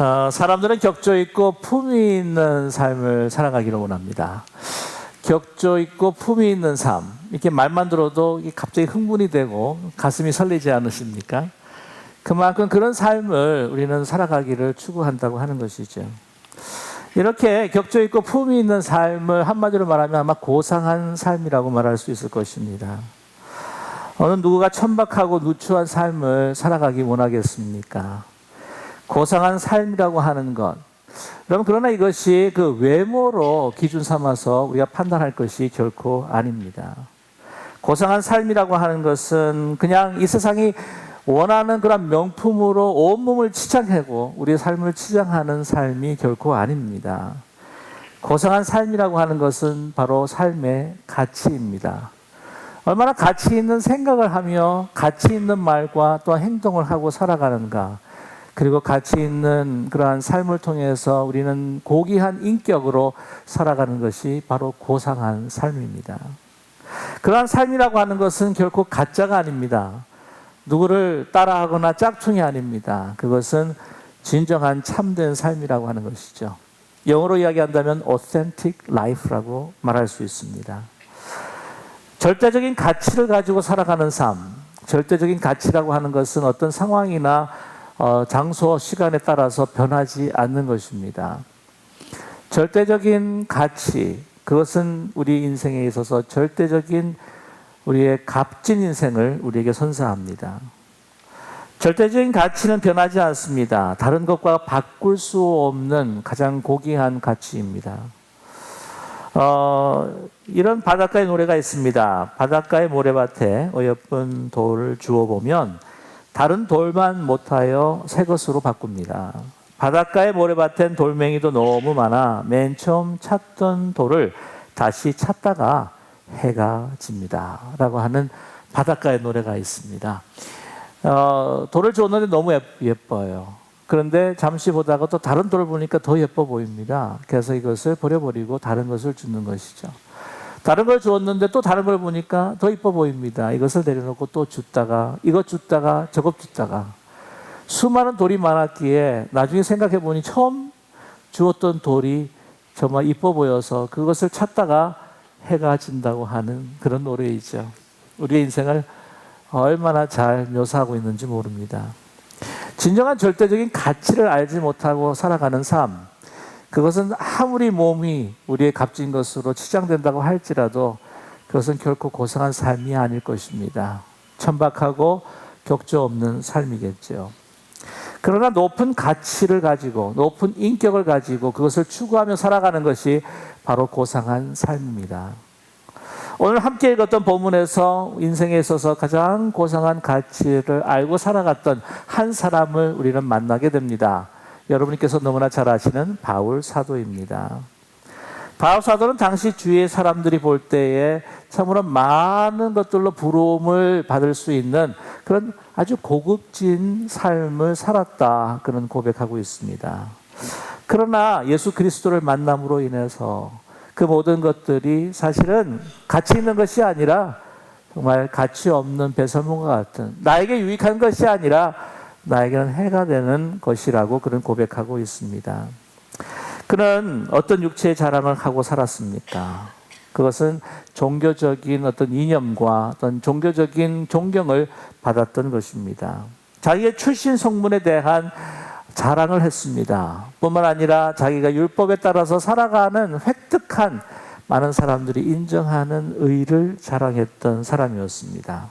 어, 사람들은 격조 있고 품위 있는 삶을 살아가기를 원합니다. 격조 있고 품위 있는 삶. 이렇게 말만 들어도 갑자기 흥분이 되고 가슴이 설레지 않으십니까? 그만큼 그런 삶을 우리는 살아가기를 추구한다고 하는 것이죠. 이렇게 격조 있고 품위 있는 삶을 한마디로 말하면 아마 고상한 삶이라고 말할 수 있을 것입니다. 어느 누구가 천박하고 누추한 삶을 살아가기 원하겠습니까? 고상한 삶이라고 하는 것. 여러분, 그러나 이것이 그 외모로 기준 삼아서 우리가 판단할 것이 결코 아닙니다. 고상한 삶이라고 하는 것은 그냥 이 세상이 원하는 그런 명품으로 온몸을 치장하고 우리의 삶을 치장하는 삶이 결코 아닙니다. 고상한 삶이라고 하는 것은 바로 삶의 가치입니다. 얼마나 가치 있는 생각을 하며 가치 있는 말과 또 행동을 하고 살아가는가. 그리고 가치 있는 그러한 삶을 통해서 우리는 고귀한 인격으로 살아가는 것이 바로 고상한 삶입니다. 그러한 삶이라고 하는 것은 결코 가짜가 아닙니다. 누구를 따라하거나 짝퉁이 아닙니다. 그것은 진정한 참된 삶이라고 하는 것이죠. 영어로 이야기한다면 authentic life라고 말할 수 있습니다. 절대적인 가치를 가지고 살아가는 삶, 절대적인 가치라고 하는 것은 어떤 상황이나 어, 장소, 시간에 따라서 변하지 않는 것입니다. 절대적인 가치, 그것은 우리 인생에 있어서 절대적인 우리의 값진 인생을 우리에게 선사합니다. 절대적인 가치는 변하지 않습니다. 다른 것과 바꿀 수 없는 가장 고귀한 가치입니다. 어, 이런 바닷가의 노래가 있습니다. 바닷가의 모래밭에 어여쁜 돌을 주워 보면 다른 돌만 못하여 새 것으로 바꿉니다. 바닷가의 모래밭엔 돌멩이도 너무 많아 맨 처음 찾던 돌을 다시 찾다가 해가 집니다. 라고 하는 바닷가의 노래가 있습니다. 어, 돌을 줬는데 너무 예뻐요. 그런데 잠시 보다가 또 다른 돌을 보니까 더 예뻐 보입니다. 그래서 이것을 버려버리고 다른 것을 주는 것이죠. 다른 걸 주었는데 또 다른 걸 보니까 더 이뻐 보입니다. 이것을 내려놓고 또 줬다가 이것 줬다가 저것 줬다가 수많은 돌이 많았기에 나중에 생각해 보니 처음 주었던 돌이 정말 이뻐 보여서 그것을 찾다가 해가 진다고 하는 그런 노래이죠. 우리의 인생을 얼마나 잘 묘사하고 있는지 모릅니다. 진정한 절대적인 가치를 알지 못하고 살아가는 삶, 그것은 아무리 몸이 우리의 값진 것으로 치장된다고 할지라도 그것은 결코 고상한 삶이 아닐 것입니다. 천박하고 격조 없는 삶이겠죠. 그러나 높은 가치를 가지고 높은 인격을 가지고 그것을 추구하며 살아가는 것이 바로 고상한 삶입니다. 오늘 함께 읽었던 본문에서 인생에 있어서 가장 고상한 가치를 알고 살아갔던 한 사람을 우리는 만나게 됩니다. 여러분께서 너무나 잘 아시는 바울 사도입니다. 바울 사도는 당시 주위의 사람들이 볼 때에 참으로 많은 것들로 부러움을 받을 수 있는 그런 아주 고급진 삶을 살았다. 그런 고백하고 있습니다. 그러나 예수 그리스도를 만남으로 인해서 그 모든 것들이 사실은 가치 있는 것이 아니라 정말 가치 없는 배설물과 같은 나에게 유익한 것이 아니라 나에게는 해가 되는 것이라고 그런 고백하고 있습니다. 그는 어떤 육체의 자랑을 하고 살았습니까? 그것은 종교적인 어떤 이념과 어떤 종교적인 존경을 받았던 것입니다. 자기의 출신 성문에 대한 자랑을 했습니다. 뿐만 아니라 자기가 율법에 따라서 살아가는 획득한 많은 사람들이 인정하는 의를 자랑했던 사람이었습니다.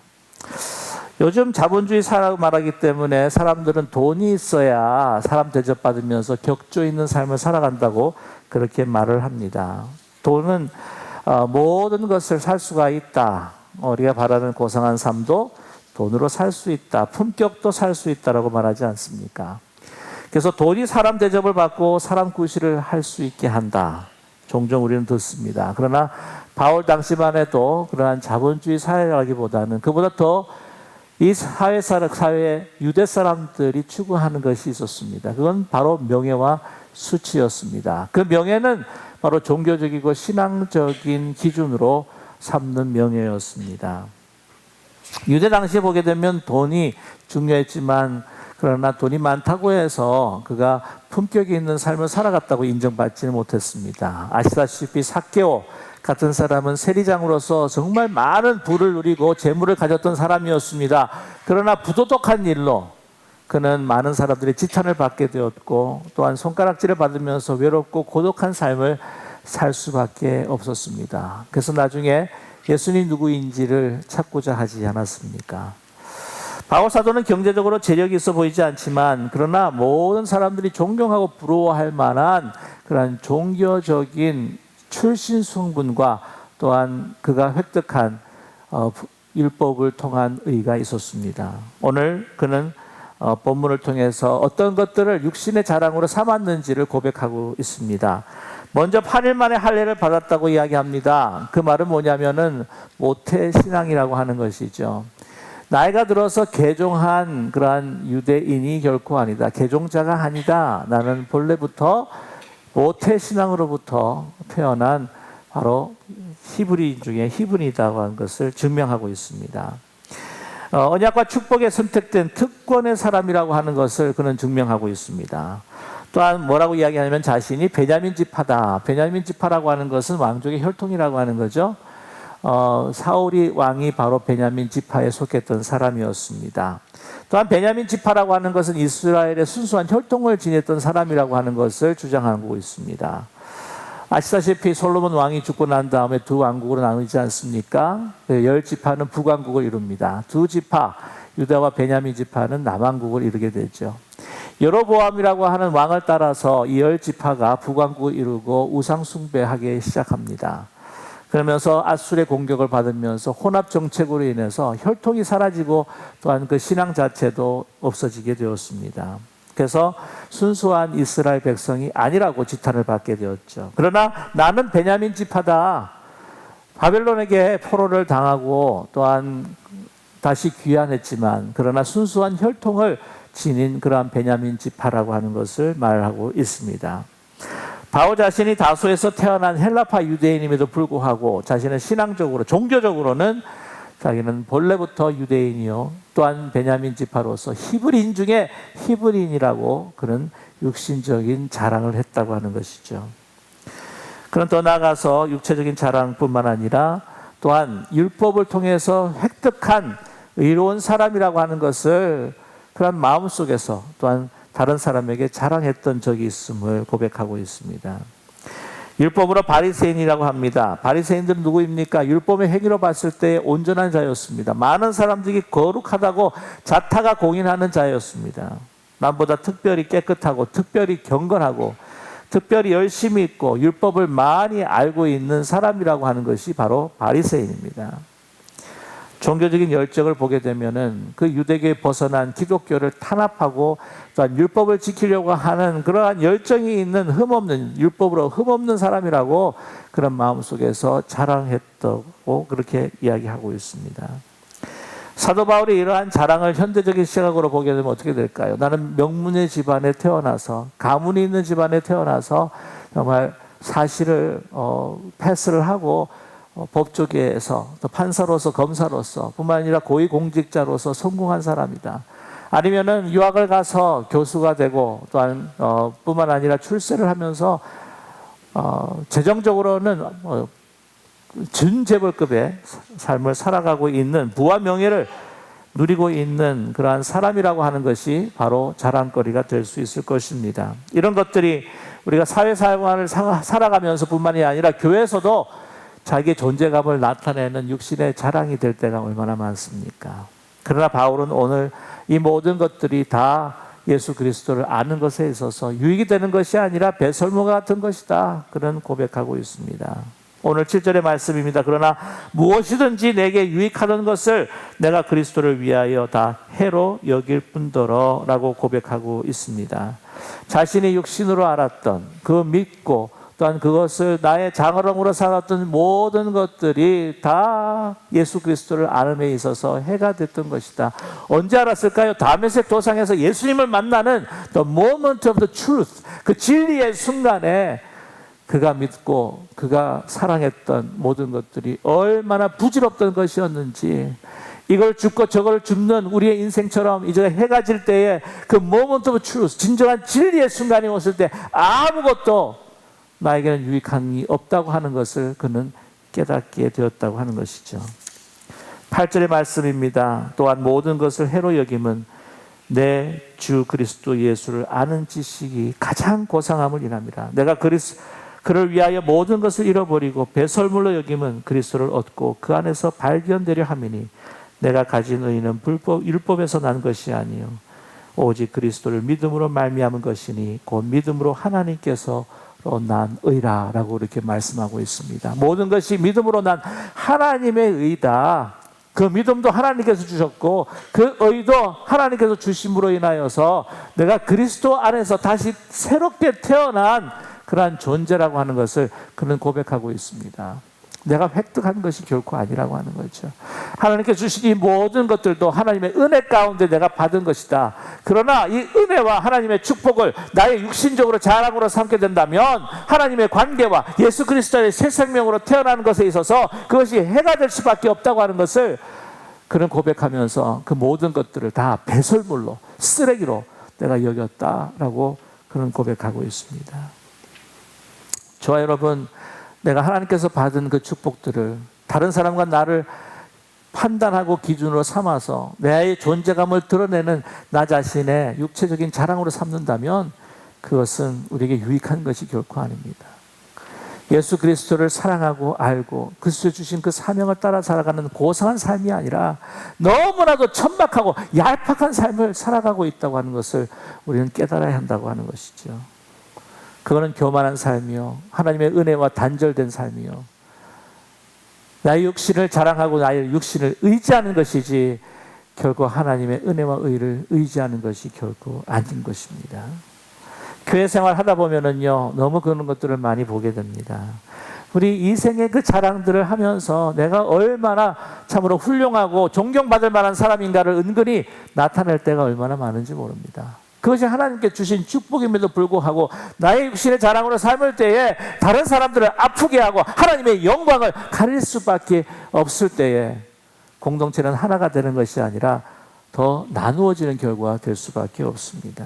요즘 자본주의 사라고 말하기 때문에 사람들은 돈이 있어야 사람 대접받으면서 격조 있는 삶을 살아간다고 그렇게 말을 합니다. 돈은 어, 모든 것을 살 수가 있다. 우리가 바라는 고상한 삶도 돈으로 살 수 있다. 품격도 살 수 있다라고 말하지 않습니까? 그래서 돈이 사람 대접을 받고 사람 구실을 할 수 있게 한다. 종종 우리는 듣습니다. 그러나 바울 당시만 해도 그러한 자본주의 사회라기보다는 그보다 더 이 사회 사회 유대 사람들이 추구하는 것이 있었습니다. 그건 바로 명예와 수치였습니다. 그 명예는 바로 종교적이고 신앙적인 기준으로 삼는 명예였습니다. 유대 당시에 보게 되면 돈이 중요했지만 그러나 돈이 많다고 해서 그가 품격이 있는 삶을 살아갔다고 인정받지는 못했습니다. 아시다시피 사케오 같은 사람은 세리장으로서 정말 많은 부를 누리고 재물을 가졌던 사람이었습니다. 그러나 부도덕한 일로 그는 많은 사람들의 지탄을 받게 되었고 또한 손가락질을 받으면서 외롭고 고독한 삶을 살 수밖에 없었습니다. 그래서 나중에 예수님 누구인지를 찾고자 하지 않았습니까? 바울 사도는 경제적으로 재력이 있어 보이지 않지만 그러나 모든 사람들이 존경하고 부러워할 만한 그러한 종교적인 출신 성분과 또한 그가 획득한 어, 율법을 통한 의가 있었습니다. 오늘 그는 어, 본문을 통해서 어떤 것들을 육신의 자랑으로 삼았는지를 고백하고 있습니다. 먼저 8일 만에 할례를 받았다고 이야기합니다. 그 말은 뭐냐면은 모태 신앙이라고 하는 것이죠. 나이가 들어서 개종한 그러한 유대인이 결코 아니다. 개종자가 아니다. 나는 본래부터 모태 신앙으로부터 태어난 바로 히브리인 중에 히브리다고 하는 것을 증명하고 있습니다. 어, 언약과 축복에 선택된 특권의 사람이라고 하는 것을 그는 증명하고 있습니다. 또한 뭐라고 이야기하냐면 자신이 베냐민 지파다. 베냐민 지파라고 하는 것은 왕족의 혈통이라고 하는 거죠. 어, 사울이 왕이 바로 베냐민 지파에 속했던 사람이었습니다. 또한 베냐민 지파라고 하는 것은 이스라엘의 순수한 혈통을 지녔던 사람이라고 하는 것을 주장하고 있습니다. 아시다시피 솔로몬 왕이 죽고 난 다음에 두 왕국으로 나누지 않습니까? 그열 지파는 북왕국을 이룹니다. 두 지파 유다와 베냐민 지파는 남왕국을 이루게 되죠. 여로보암이라고 하는 왕을 따라서 이 열 지파가 북왕국을 이루고 우상 숭배하기 시작합니다. 그러면서 아술의 공격을 받으면서 혼합 정책으로 인해서 혈통이 사라지고 또한 그 신앙 자체도 없어지게 되었습니다. 그래서 순수한 이스라엘 백성이 아니라고 지탄을 받게 되었죠. 그러나 나는 베냐민 지파다. 바벨론에게 포로를 당하고 또한 다시 귀환했지만 그러나 순수한 혈통을 지닌 그러한 베냐민 지파라고 하는 것을 말하고 있습니다. 바오 자신이 다소에서 태어난 헬라파 유대인임에도 불구하고 자신은 신앙적으로 종교적으로는 자기는 본래부터 유대인이요 또한 베냐민 지파로서 히브리인 중에 히브리인이라고 그런 육신적인 자랑을 했다고 하는 것이죠. 그런 더 나아가서 육체적인 자랑뿐만 아니라 또한 율법을 통해서 획득한 의로운 사람이라고 하는 것을 그런 마음 속에서 또한 다른 사람에게 자랑했던 적이 있음을 고백하고 있습니다. 율법으로 바리새인이라고 합니다. 바리새인들은 누구입니까? 율법의 행위로 봤을 때 온전한 자였습니다. 많은 사람들이 거룩하다고 자타가 공인하는 자였습니다. 남보다 특별히 깨끗하고 특별히 경건하고 특별히 열심히 있고 율법을 많이 알고 있는 사람이라고 하는 것이 바로 바리새인입니다. 종교적인 열정을 보게 되면은 그 유대교에 벗어난 기독교를 탄압하고 또한 율법을 지키려고 하는 그러한 열정이 있는 흠없는 율법으로 흠없는 사람이라고 그런 마음 속에서 자랑했다고 그렇게 이야기하고 있습니다. 사도 바울이 이러한 자랑을 현대적인 시각으로 보게 되면 어떻게 될까요? 나는 명문의 집안에 태어나서 가문이 있는 집안에 태어나서 정말 사실을 어, 패스를 하고 어, 법조계에서 또 판사로서 검사로서 뿐만 아니라 고위공직자로서 성공한 사람이다. 아니면은 유학을 가서 교수가 되고 또한 어, 뿐만 아니라 출세를 하면서 어, 재정적으로는 어, 준재벌급의 삶을 살아가고 있는 부와 명예를 누리고 있는 그러한 사람이라고 하는 것이 바로 자랑거리가 될 수 있을 것입니다. 이런 것들이 우리가 사회생활을 살아가면서 뿐만이 아니라 교회에서도 자기의 존재감을 나타내는 육신의 자랑이 될 때가 얼마나 많습니까? 그러나 바울은 오늘 이 모든 것들이 다 예수 그리스도를 아는 것에 있어서 유익이 되는 것이 아니라 배설물 같은 것이다. 그런 고백하고 있습니다. 오늘 7절의 말씀입니다. 그러나 무엇이든지 내게 유익하는 것을 내가 그리스도를 위하여 다 해로 여길 뿐더러 라고 고백하고 있습니다. 자신이 육신으로 알았던 그 믿고 또한 그것을 나의 장어롱으로 살았던 모든 것들이 다 예수 그리스도를 아는에 있어서 해가 됐던 것이다. 언제 알았을까요? 다메섹 도상에서 예수님을 만나는 the moment of the truth. 그 진리의 순간에 그가 믿고 그가 사랑했던 모든 것들이 얼마나 부질없던 것이었는지 이걸 죽고 저걸 줍는 우리의 인생처럼 이제 해가 질 때에 그 모먼트 오브 트루스 진정한 진리의 순간이 왔을 때 아무것도 나에게는 유익함이 없다고 하는 것을 그는 깨닫게 되었다고 하는 것이죠. 8절의 말씀입니다. 또한 모든 것을 해로 여김은 내 주 그리스도 예수를 아는 지식이 가장 고상함을 인합니다. 내가 그리스 그를 위하여 모든 것을 잃어버리고 배설물로 여김은 그리스도를 얻고 그 안에서 발견되려 함이니 내가 가진 의는 불법 율법에서 난 것이 아니요 오직 그리스도를 믿음으로 말미암은 것이니 곧 믿음으로 하나님께서 난 의라라고 이렇게 말씀하고 있습니다. 모든 것이 믿음으로 난 하나님의 의다. 그 믿음도 하나님께서 주셨고 그 의도 하나님께서 주심으로 인하여서 내가 그리스도 안에서 다시 새롭게 태어난 그러한 존재라고 하는 것을 그는 고백하고 있습니다. 내가 획득한 것이 결코 아니라고 하는 거죠. 하나님께 주신 이 모든 것들도 하나님의 은혜 가운데 내가 받은 것이다. 그러나 이 은혜와 하나님의 축복을 나의 육신적으로 자랑으로 삼게 된다면 하나님의 관계와 예수 그리스도의 새 생명으로 태어나는 것에 있어서 그것이 해가 될 수밖에 없다고 하는 것을 그는 고백하면서 그 모든 것들을 다 배설물로 쓰레기로 내가 여겼다라고 그는 고백하고 있습니다. 저와 여러분 내가 하나님께서 받은 그 축복들을 다른 사람과 나를 판단하고 기준으로 삼아서 나의 존재감을 드러내는 나 자신의 육체적인 자랑으로 삼는다면 그것은 우리에게 유익한 것이 결코 아닙니다. 예수 그리스도를 사랑하고 알고 그리스도 주신 그 사명을 따라 살아가는 고상한 삶이 아니라 너무나도 천박하고 얄팍한 삶을 살아가고 있다고 하는 것을 우리는 깨달아야 한다고 하는 것이죠. 그거는 교만한 삶이요. 하나님의 은혜와 단절된 삶이요. 나의 육신을 자랑하고 나의 육신을 의지하는 것이지 결국 하나님의 은혜와 의를 의지하는 것이 결코 아닌 것입니다. 교회 생활 하다 보면은요, 너무 그런 것들을 많이 보게 됩니다. 우리 이생의 그 자랑들을 하면서 내가 얼마나 참으로 훌륭하고 존경받을 만한 사람인가를 은근히 나타낼 때가 얼마나 많은지 모릅니다. 그것이 하나님께 주신 축복임에도 불구하고 나의 육신의 자랑으로 삶을 때에 다른 사람들을 아프게 하고 하나님의 영광을 가릴 수밖에 없을 때에 공동체는 하나가 되는 것이 아니라 더 나누어지는 결과가 될 수밖에 없습니다.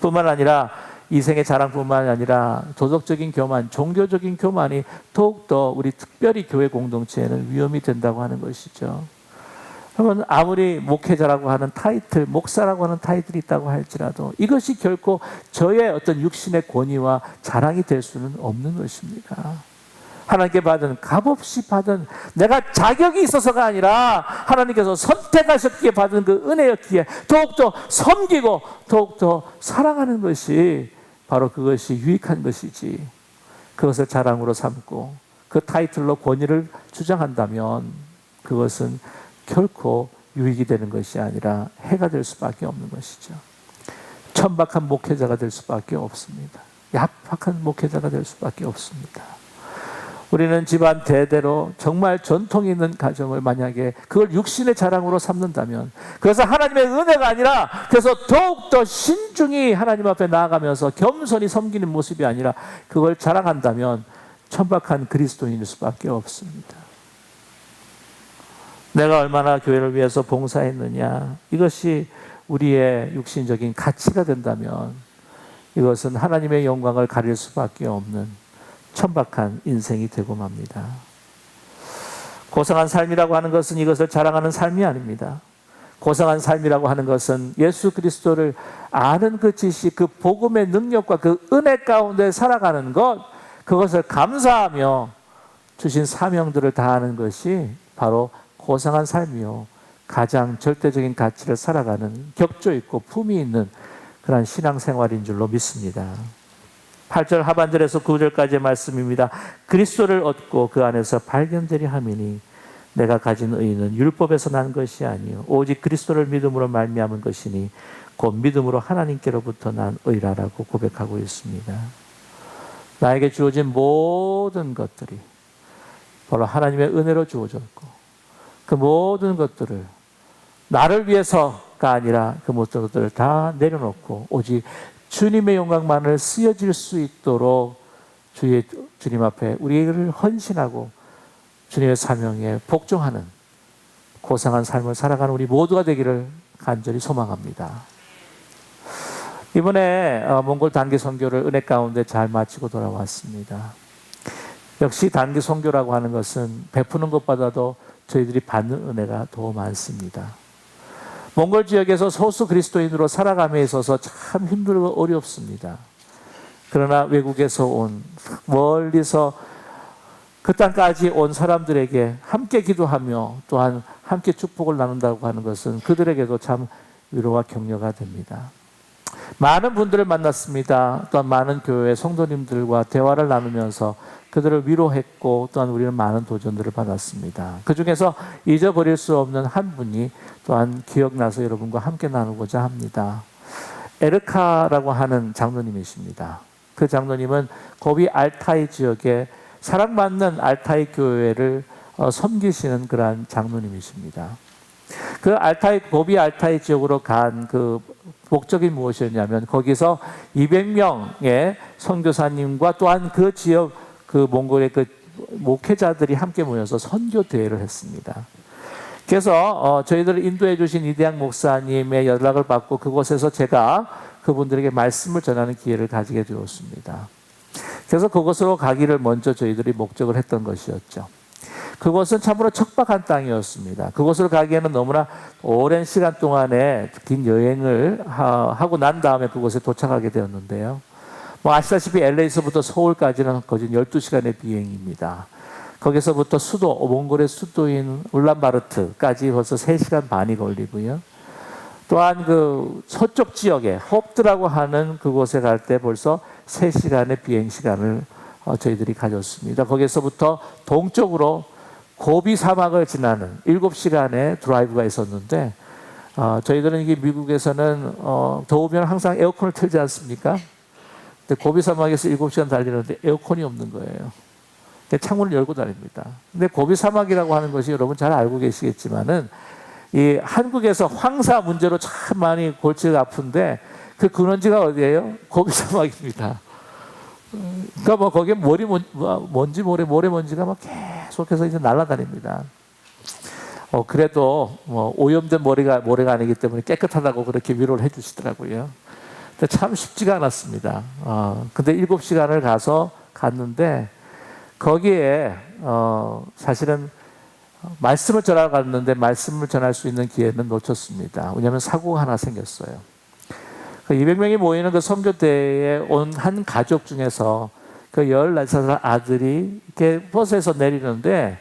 뿐만 아니라 이생의 자랑뿐만 아니라 도덕적인 교만, 종교적인 교만이 더욱더 우리 특별히 교회 공동체에는 위험이 된다고 하는 것이죠. 그러면 아무리 목회자라고 하는 타이틀, 목사라고 하는 타이틀이 있다고 할지라도 이것이 결코 저의 어떤 육신의 권위와 자랑이 될 수는 없는 것입니다. 하나님께 받은 값없이 받은 내가 자격이 있어서가 아니라 하나님께서 선택하셨기에 받은 그 은혜였기에 더욱더 섬기고 더욱더 사랑하는 것이 바로 그것이 유익한 것이지 그것을 자랑으로 삼고 그 타이틀로 권위를 주장한다면 그것은 결코 유익이 되는 것이 아니라 해가 될 수밖에 없는 것이죠. 천박한 목회자가 될 수밖에 없습니다. 얍박한 목회자가 될 수밖에 없습니다. 우리는 집안 대대로 정말 전통 있는 가정을 만약에 그걸 육신의 자랑으로 삼는다면 그래서 하나님의 은혜가 아니라 그래서 더욱더 신중히 하나님 앞에 나아가면서 겸손히 섬기는 모습이 아니라 그걸 자랑한다면 천박한 그리스도인일 수밖에 없습니다. 내가 얼마나 교회를 위해서 봉사했느냐 이것이 우리의 육신적인 가치가 된다면 이것은 하나님의 영광을 가릴 수밖에 없는 천박한 인생이 되고 맙니다. 고상한 삶이라고 하는 것은 이것을 자랑하는 삶이 아닙니다. 고상한 삶이라고 하는 것은 예수 그리스도를 아는 그 지식, 그 복음의 능력과 그 은혜 가운데 살아가는 것, 그것을 감사하며 주신 사명들을 다하는 것이 바로 고상한 삶이요. 가장 절대적인 가치를 살아가는 격조 있고 품이 있는 그런 신앙생활인 줄로 믿습니다. 8절 하반절에서 9절까지의 말씀입니다. 그리스도를 얻고 그 안에서 발견되리 함이니 내가 가진 의는 율법에서 난 것이 아니요 오직 그리스도를 믿음으로 말미암은 것이니 곧 믿음으로 하나님께로부터 난 의라라고 고백하고 있습니다. 나에게 주어진 모든 것들이 바로 하나님의 은혜로 주어졌고 그 모든 것들을 나를 위해서가 아니라 그 모든 것들을 다 내려놓고 오직 주님의 영광만을 쓰여질 수 있도록 주의 주님 앞에 우리를 헌신하고 주님의 사명에 복종하는 고상한 삶을 살아가는 우리 모두가 되기를 간절히 소망합니다. 이번에 어, 몽골 단기 선교를 은혜 가운데 잘 마치고 돌아왔습니다. 역시 단기 선교라고 하는 것은 베푸는 것보다도 저희들이 받는 은혜가 더 많습니다. 몽골 지역에서 소수 그리스도인으로 살아감에 있어서 참 힘들고 어렵습니다. 그러나 외국에서 온 멀리서 그 땅까지 온 사람들에게 함께 기도하며 또한 함께 축복을 나눈다고 하는 것은 그들에게도 참 위로와 격려가 됩니다. 많은 분들을 만났습니다. 또한 많은 교회 성도님들과 대화를 나누면서 그들을 위로했고 또한 우리는 많은 도전들을 받았습니다. 그 중에서 잊어버릴 수 없는 한 분이 또한 기억나서 여러분과 함께 나누고자 합니다. 에르카라고 하는 장로님이십니다. 그 장로님은 고비 알타이 지역에 사랑받는 알타이 교회를 어, 섬기시는 그러한 장로님이십니다. 그 알타이 고비 알타이 지역으로 간 그 목적이 무엇이었냐면 거기서 200명의 선교사님과 또한 그 지역 그 몽골의 그 목회자들이 함께 모여서 선교 대회를 했습니다. 그래서 어, 저희들을 인도해 주신 이대양 목사님의 연락을 받고 그곳에서 제가 그분들에게 말씀을 전하는 기회를 가지게 되었습니다. 그래서 그곳으로 가기를 먼저 저희들이 목적을 했던 것이었죠. 그곳은 참으로 척박한 땅이었습니다. 그곳으로 가기에는 너무나 오랜 시간 동안의 긴 여행을 하고 난 다음에 그곳에 도착하게 되었는데요. 뭐 아시다시피 LA에서부터 서울까지는 거진 12시간의 비행입니다. 거기서부터 수도, 몽골의 수도인 울란바르트까지 벌써 3시간 반이 걸리고요. 또한 그 서쪽 지역에 홉드라고 하는 그곳에 갈 때 벌써 3시간의 비행 시간을 어, 저희들이 가졌습니다. 거기서부터 동쪽으로 고비 사막을 지나는 7시간의 드라이브가 있었는데 어, 저희들은 이게 미국에서는 어, 더우면 항상 에어컨을 틀지 않습니까? 근데 고비 사막에서 7시간 달리는데 에어컨이 없는 거예요. 창문을 열고 다닙니다. 근데 고비 사막이라고 하는 것이 여러분 잘 알고 계시겠지만은 이 한국에서 황사 문제로 참 많이 골치가 아픈데 그 근원지가 어디예요? 고비 사막입니다. 그러니까 뭐 거기에 머리 먼지 모래 모래 먼지가 막 계속 해서 이제 날아다닙니다. 어 그래도 뭐 오염된 머리가 모래가 아니기 때문에 깨끗하다고 그렇게 위로를 해주시더라고요. 근데 참 쉽지가 않았습니다. 어 근데 일곱 시간을 가서 갔는데 거기에 어 사실은 말씀을 전하러 갔는데 말씀을 전할 수 있는 기회는 놓쳤습니다. 왜냐하면 사고가 하나 생겼어요. 그 200명이 모이는 그 선교대에 온 한 가족 중에서 그 14살 아들이 이렇게 버스에서 내리는데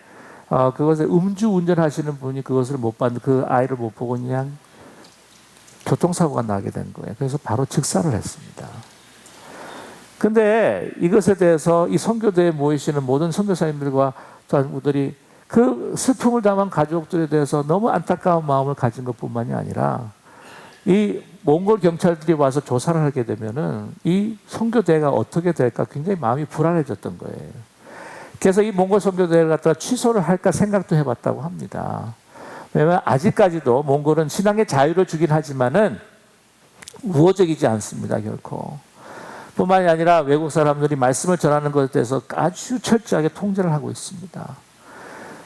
어, 그것에 음주 운전하시는 분이 그것을 못 봤는데 그 아이를 못 보고 그냥 교통사고가 나게 된 거예요. 그래서 바로 즉사를 했습니다. 근데 이것에 대해서 이 선교대에 모이시는 모든 선교사님들과 전부들이 그 슬픔을 담은 가족들에 대해서 너무 안타까운 마음을 가진 것 뿐만이 아니라 이 몽골 경찰들이 와서 조사를 하게 되면은 이 선교대가 어떻게 될까 굉장히 마음이 불안해졌던 거예요. 그래서 이 몽골 선교대를 갖다가 취소를 할까 생각도 해봤다고 합니다. 왜냐하면 아직까지도 몽골은 신앙의 자유를 주긴 하지만은 우호적이지 않습니다 결코. 뿐만이 아니라 외국 사람들이 말씀을 전하는 것에 대해서 아주 철저하게 통제를 하고 있습니다.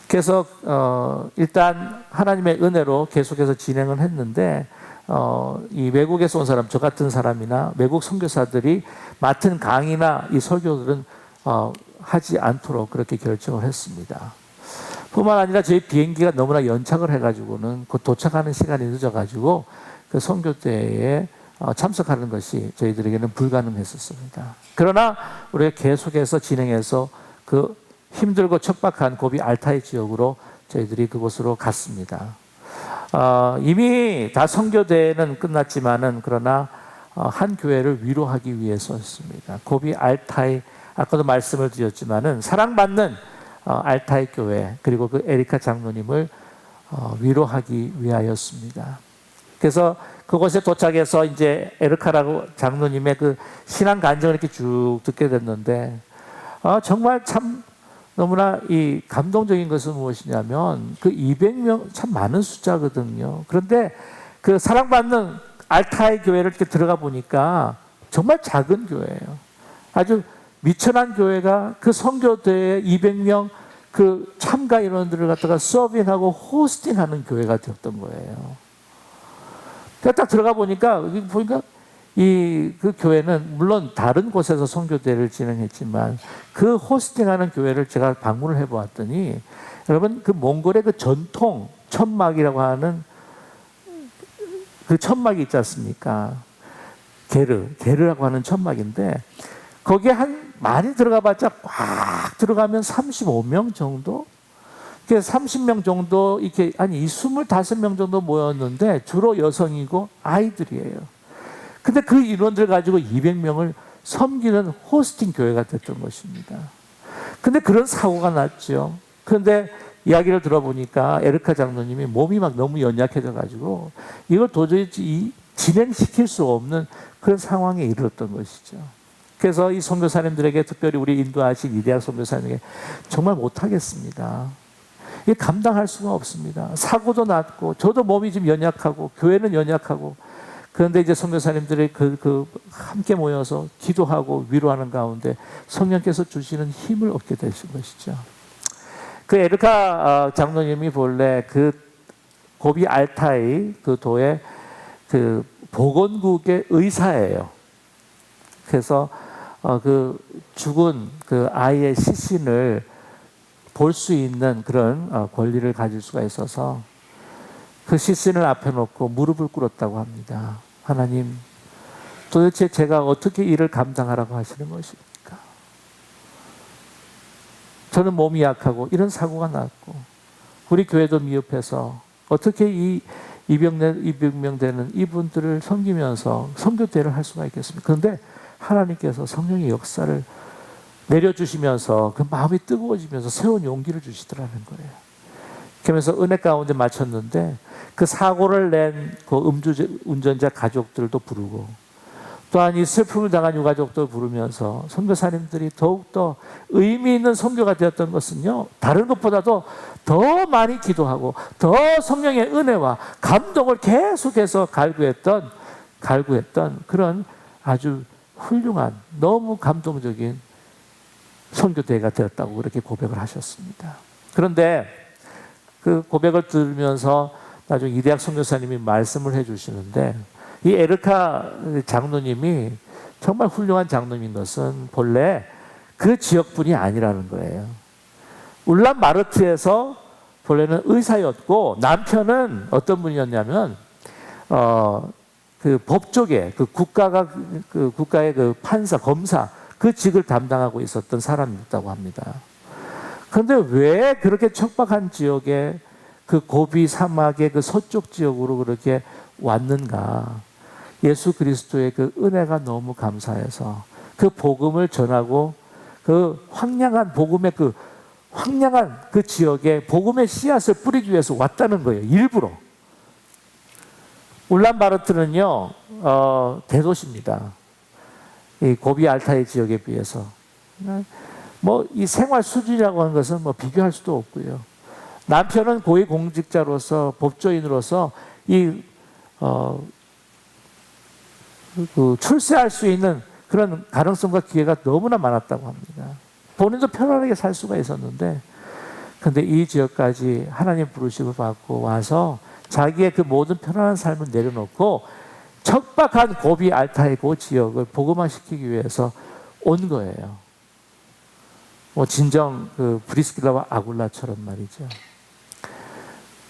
그래서 어, 일단 하나님의 은혜로 계속해서 진행을 했는데 어, 이 외국에서 온 사람, 저 같은 사람이나 외국 선교사들이 맡은 강의나 이 설교들은 어, 하지 않도록 그렇게 결정을 했습니다. 뿐만 아니라 저희 비행기가 너무나 연착을 해가지고는 곧 도착하는 시간이 늦어가지고 그 선교대에 어, 참석하는 것이 저희들에게는 불가능했었습니다. 그러나 우리가 계속해서 진행해서 그 힘들고 척박한 고비 알타이 지역으로 저희들이 그곳으로 갔습니다. 어, 이미 다 선교대는 끝났지만은 그러나 어, 한 교회를 위로하기 위해서였습니다. 고비 알타이 아까도 말씀을 드렸지만은 사랑받는 어, 알타이 교회 그리고 그 에리카 장로님을 어, 위로하기 위하였습니다. 그래서 그곳에 도착해서 이제 에르카라고 장로님의 그 신앙 간증을 이렇게 쭉 듣게 됐는데 어, 정말 참 너무나 이 감동적인 것은 무엇이냐면 그 200명 참 많은 숫자거든요. 그런데 그 사랑받는 알타이 교회를 이렇게 들어가 보니까 정말 작은 교회예요. 아주 미천한 교회가 그 성교대에 200명 그 참가 인원들을 갖다가 서빙하고 호스팅하는 교회가 되었던 거예요. 그러니까 딱 들어가 보니까 보니까 이 그 교회는 물론 다른 곳에서 선교대를 진행했지만 그 호스팅하는 교회를 제가 방문을 해보았더니 여러분 그 몽골의 그 전통 천막이라고 하는 그 천막이 있지 않습니까? 게르 게르라고 하는 천막인데 거기에 한 많이 들어가봤자 꽉 들어가면 35명 정도 그 30명 정도 이렇게 아니 25명 정도 모였는데 주로 여성이고 아이들이에요. 근데 그 인원들 가지고 200명을 섬기는 호스팅 교회가 됐던 것입니다. 근데 그런 사고가 났죠. 그런데 이야기를 들어보니까 에르카 장로님이 몸이 막 너무 연약해져 가지고 이걸 도저히 이- 진행시킬 수 없는 그런 상황에 이르렀던 것이죠. 그래서 이 선교사님들에게 특별히 우리 인도하신 이대학 선교사님에게 정말 못하겠습니다. 이게 감당할 수가 없습니다. 사고도 났고 저도 몸이 좀 연약하고 교회는 연약하고 그런데 이제 선교사님들이 그, 그 함께 모여서 기도하고 위로하는 가운데 성령께서 주시는 힘을 얻게 되신 것이죠. 그 에르카 어, 장로님이 본래 그 고비 알타이 그 도의 그 보건국의 의사예요. 그래서 어, 그 죽은 그 아이의 시신을 볼 수 있는 그런 어, 권리를 가질 수가 있어서 그 시신을 앞에 놓고 무릎을 꿇었다고 합니다. 하나님, 도대체 제가 어떻게 이를 감당하라고 하시는 것입니까? 저는 몸이 약하고 이런 사고가 났고 우리 교회도 미흡해서 어떻게 이 200명, 200명 되는 이분들을 섬기면서 선교대를 할 수가 있겠습니까? 그런데 하나님께서 성령의 역사를 내려주시면서 그 마음이 뜨거워지면서 새로운 용기를 주시더라는 거예요. 그러면서 은혜 가운데 맞췄는데 그 사고를 낸 그 음주 운전자 가족들도 부르고 또한 이 슬픔을 당한 유가족도 부르면서 선교사님들이 더욱더 의미 있는 선교가 되었던 것은요 다른 것보다도 더 많이 기도하고 더 성령의 은혜와 감동을 계속해서 갈구했던 갈구했던 그런 아주 훌륭한 너무 감동적인 선교대회가 되었다고 그렇게 고백을 하셨습니다. 그런데 그 고백을 들으면서 나중에 이대학 선교사님이 말씀을 해주시는데 이 에르카 장로님이 정말 훌륭한 장로인 것은 본래 그 지역분이 아니라는 거예요. 울란 마르트에서 본래는 의사였고 남편은 어떤 분이었냐면 어 그 법조계 그 국가가 그 국가의 그 판사 검사 그 직을 담당하고 있었던 사람이었다고 합니다. 그런데 왜 그렇게 척박한 지역에 그 고비 사막의 그 서쪽 지역으로 그렇게 왔는가? 예수 그리스도의 그 은혜가 너무 감사해서 그 복음을 전하고 그 황량한 복음의 그 황량한 그 지역에 복음의 씨앗을 뿌리기 위해서 왔다는 거예요. 일부러. 울란바르트는요, 어, 대도시입니다. 이 고비 알타이 지역에 비해서. 뭐, 이 생활 수준이라고 하는 것은 뭐 비교할 수도 없고요. 남편은 고위 공직자로서 법조인으로서 이, 어, 그 출세할 수 있는 그런 가능성과 기회가 너무나 많았다고 합니다. 본인도 편안하게 살 수가 있었는데, 근데 이 지역까지 하나님 부르심을 받고 와서 자기의 그 모든 편안한 삶을 내려놓고 척박한 고비 알타의 그 지역을 복음화시키기 위해서 온 거예요. 뭐 진정 그 브리스길라와 아굴라처럼 말이죠.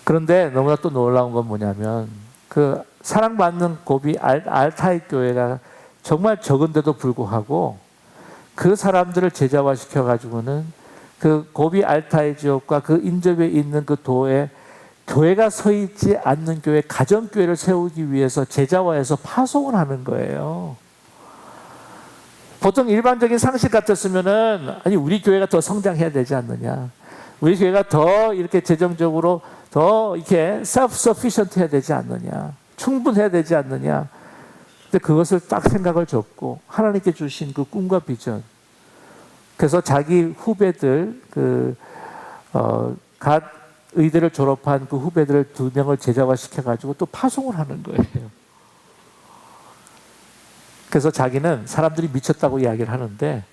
그런데 너무나 또 놀라운 건 뭐냐면 그 사랑받는 고비 알, 알타이 교회가 정말 적은데도 불구하고 그 사람들을 제자화 시켜 가지고는 그 고비 알타이 지역과 그 인접에 있는 그 도에 교회가 서 있지 않는 교회 가정 교회를 세우기 위해서 제자화해서 파송을 하는 거예요. 보통 일반적인 상식 같았으면은 아니 우리 교회가 더 성장해야 되지 않느냐. 우리 교회가 더 이렇게 재정적으로 더 이렇게 self sufficient 해야 되지 않느냐. 충분해야 되지 않느냐. 근데 그것을 딱 생각을 접고 하나님께 주신 그 꿈과 비전. 그래서 자기 후배들 그 어 갓 의대를 졸업한 그 후배들을 두 명을 제자화 시켜가지고 또 파송을 하는 거예요. 그래서 자기는 사람들이 미쳤다고 이야기를 하는데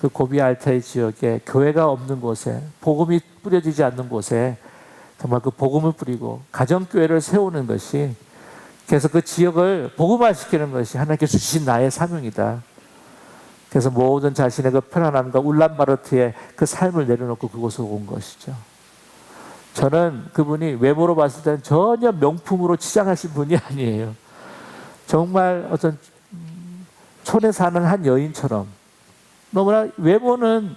그 고비 알타이 지역에 교회가 없는 곳에 복음이 뿌려지지 않는 곳에 정말 그 복음을 뿌리고 가정 교회를 세우는 것이 그래서 그 지역을 복음화시키는 것이 하나님께 주신 나의 사명이다. 그래서 모든 자신의 그 편안함과 울란바르트의 그 삶을 내려놓고 그곳으로 온 것이죠. 저는 그분이 외모로 봤을 때는 전혀 명품으로 치장하신 분이 아니에요. 정말 어떤 음, 촌에 사는 한 여인처럼 너무나 외모는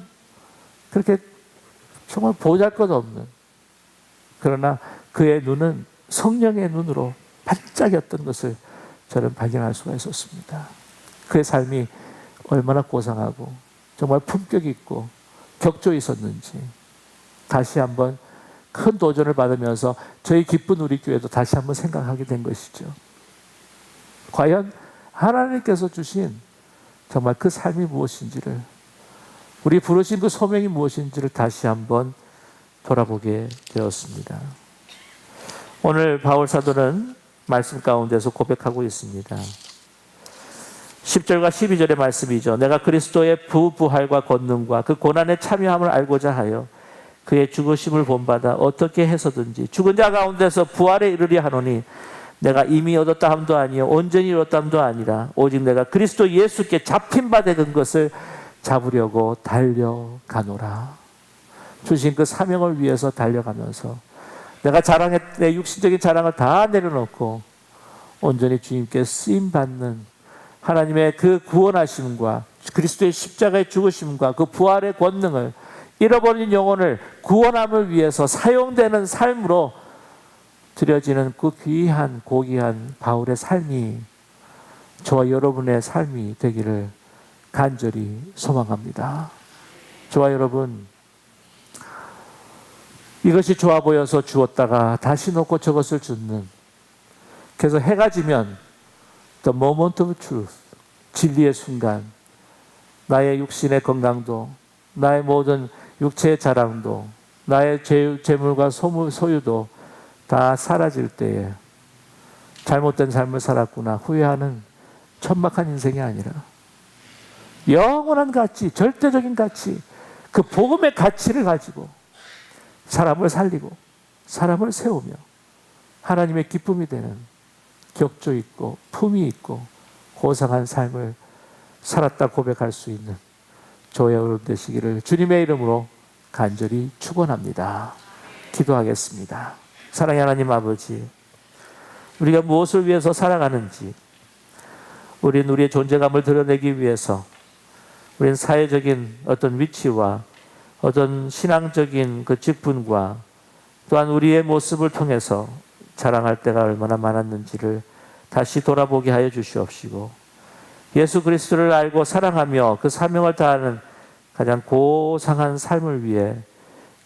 그렇게 정말 보잘 것 없는 그러나 그의 눈은 성령의 눈으로 반짝였던 것을 저는 발견할 수가 있었습니다. 그의 삶이 얼마나 고상하고 정말 품격 있고 격조 있었는지 다시 한번 큰 도전을 받으면서 저희 기쁜 우리 교회도 다시 한번 생각하게 된 것이죠. 과연 하나님께서 주신 정말 그 삶이 무엇인지를 우리 부르신 그 소명이 무엇인지를 다시 한번 돌아보게 되었습니다. 오늘 바울 사도는 말씀 가운데서 고백하고 있습니다. 10절과 12절의 말씀이죠. 내가 그리스도의 부부활과 권능과 그 고난에 참여함을 알고자 하여 그의 죽으심을 본받아 어떻게 해서든지 죽은 자 가운데서 부활에 이르리 하노니 내가 이미 얻었다 함도 아니요 온전히 이뤘다 함도 아니라 오직 내가 그리스도 예수께 잡힌 바된 것을 잡으려고 달려가노라. 주신 그 사명을 위해서 달려가면서 내가 자랑했 내 육신적인 자랑을 다 내려놓고 온전히 주님께 쓰임 받는 하나님의 그 구원하심과 그리스도의 십자가의 죽으심과 그 부활의 권능을 잃어버린 영혼을 구원함을 위해서 사용되는 삶으로 드려지는 그 귀한 고귀한 바울의 삶이 저와 여러분의 삶이 되기를 간절히 소망합니다. 저와 여러분 이것이 좋아 보여서 주었다가 다시 놓고 저것을 줍는 그래서 해가 지면 the moment of truth 진리의 순간 나의 육신의 건강도 나의 모든 육체의 자랑도 나의 재, 재물과 소물, 소유도 다 사라질 때에 잘못된 삶을 살았구나 후회하는 천막한 인생이 아니라 영원한 가치, 절대적인 가치, 그 복음의 가치를 가지고 사람을 살리고 사람을 세우며 하나님의 기쁨이 되는 격조 있고 품이 있고 고상한 삶을 살았다 고백할 수 있는 저와 여러분 되시기를 주님의 이름으로 간절히 축원합니다. 기도하겠습니다. 사랑의 하나님 아버지, 우리가 무엇을 위해서 살아가는지, 우리는 우리의 존재감을 드러내기 위해서, 우리는 사회적인 어떤 위치와 어떤 신앙적인 그 직분과 또한 우리의 모습을 통해서 자랑할 때가 얼마나 많았는지를 다시 돌아보게 하여 주시옵시고 예수 그리스도를 알고 사랑하며 그 사명을 다하는 가장 고상한 삶을 위해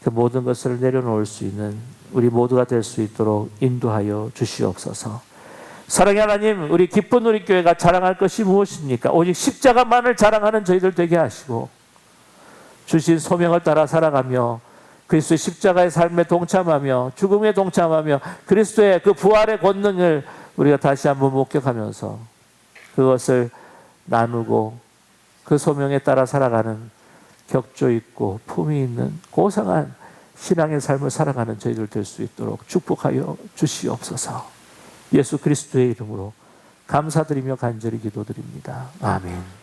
그 모든 것을 내려놓을 수 있는 우리 모두가 될 수 있도록 인도하여 주시옵소서. 사랑의 하나님, 우리 기쁜 우리 교회가 자랑할 것이 무엇입니까? 오직 십자가만을 자랑하는 저희들 되게 하시고 주신 소명을 따라 살아가며 그리스도의 십자가의 삶에 동참하며 죽음에 동참하며 그리스도의 그 부활의 권능을 우리가 다시 한번 목격하면서 그것을 나누고 그 소명에 따라 살아가는 격조 있고 품이 있는 고상한 신앙의 삶을 살아가는 저희들 될 수 있도록 축복하여 주시옵소서. 예수 그리스도의 이름으로 감사드리며 간절히 기도드립니다. 아멘.